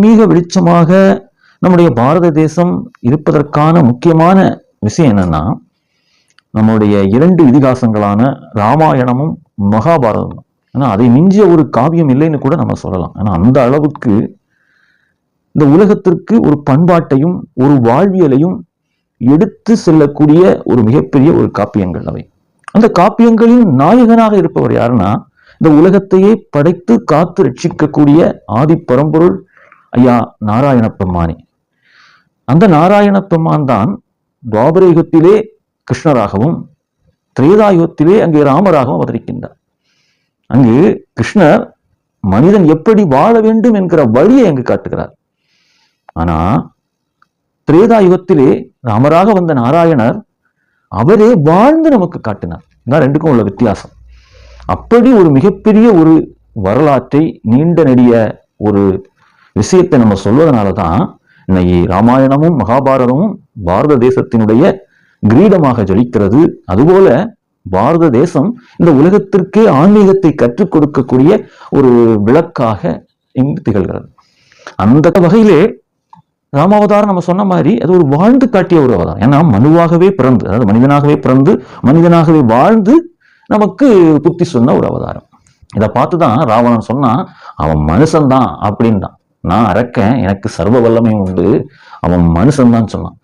ஆன்மீக வெளிச்சமாக நம்முடைய பாரத தேசம் இருப்பதற்கான முக்கியமான விஷயம் என்னன்னா நம்முடைய இரண்டு இதிகாசங்களான ராமாயணமும் மகாபாரதமும். ஆனா அதை மிஞ்சிய ஒரு காவியம் இல்லைன்னு கூட நம்ம சொல்லலாம். ஆனா அந்த அளவுக்கு இந்த உலகத்திற்கு ஒரு பண்பாட்டையும் ஒரு வாழ்வியலையும் எடுத்து செல்லக்கூடிய ஒரு மிகப்பெரிய ஒரு காப்பியங்கள் அவை. அந்த காப்பியங்களின் நாயகனாக இருப்பவர் யாருன்னா இந்த உலகத்தையே படைத்து காத்து ரட்சிக்கக்கூடிய ஆதி பரம்பொருள் ஐயா நாராயண பெம்மானி அந்த நாராயண பெம்மான் தான் துவாபரயுகத்திலே கிருஷ்ணராகவும் திரேதாயுகத்திலே அங்கே ராமராகவும் அவதரிக்கின்றார். அங்கு கிருஷ்ணர் மனிதன் எப்படி வாழ வேண்டும் என்கிற வழியை அங்கு காட்டுகிறார். ஆனா திரேதாயுகத்திலே ராமராக வந்த நாராயணர் அவரே வாழ்ந்து நமக்கு காட்டினார். இதான் ரெண்டுக்கும் உள்ள வித்தியாசம். அப்படி ஒரு மிகப்பெரிய ஒரு வரலாற்றை நீண்ட நெடிய ஒரு விஷயத்தை நம்ம சொல்வதனால தான் இன்னைக்கு ராமாயணமும் மகாபாரதமும் பாரத தேசத்தினுடைய கிரீடமாக ஜொலிக்கிறது. அதுபோல பாரத தேசம் இந்த உலகத்திற்கே ஆன்மீகத்தை கற்றுக் கொடுக்கக்கூடிய ஒரு விளக்காக இங்கு திகழ்கிறது. அந்த வகையிலே ராமாவதாரம் நம்ம சொன்ன மாதிரி அது ஒரு வாழ்ந்து காட்டிய ஒரு அவதாரம் ஏன்னா மனுவாகவே பிறந்து அதாவது மனிதனாகவே பிறந்து மனிதனாகவே வாழ்ந்து நமக்கு புத்தி சொன்ன ஒரு அவதாரம். இதை பார்த்துதான் ராவணன் சொன்னா அவன் மனுஷன்தான் அப்படின்தான் நான் அறக்கேன் எனக்கு சர்வ வல்லமையும் உண்டு. அவன் மனுஷன்தான் சொன்னான்.